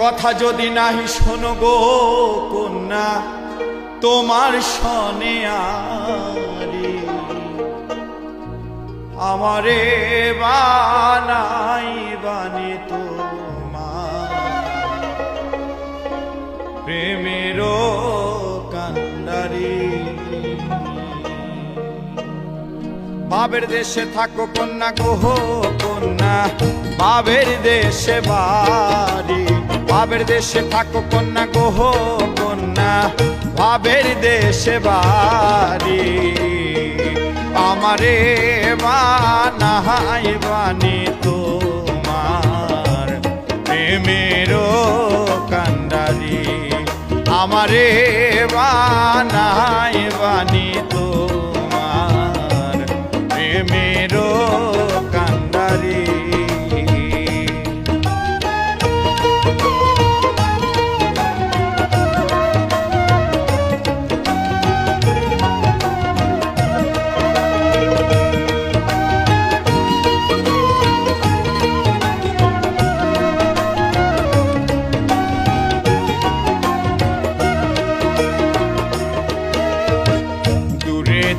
কথা যদি নাহি শোনো গো কন্যা, তোমার সনে আমারে বানাই বানি তোমার প্রেমের কান্ডারি। বাবের দেশে থাকো কন্যা গোহ কন্যা, বাবের দেশে বাড়ি। বাবের দেশে থাকো কন্যা গোহ কন্যা বাবের দেশে বাড়ি। আমারে বানাই বানি তোমার প্রেমেরও কান্ডারি। আমারে বানাই বানি তোমার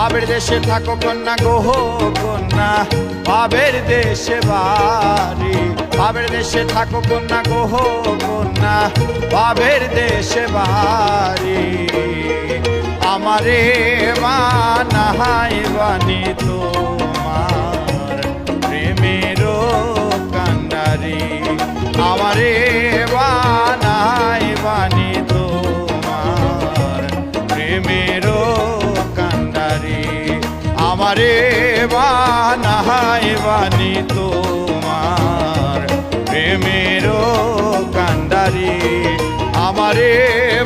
বাবের দেশে থাকো কন্যা গোহ কন্যা। বাবের দেশে বাড়ি। বাবের দেশে থাকো কন্যা গোহ কন্যা। বাবের দেশে বাড়ি। আমারে মা বানি তোমার আমারে বানাই বানি তোমার। প্রেমেরও কান্দারি আমারে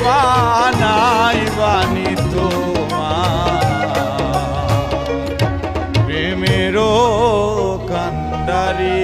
বানাই বানি তোমার। প্রেমেরও কান্ডারি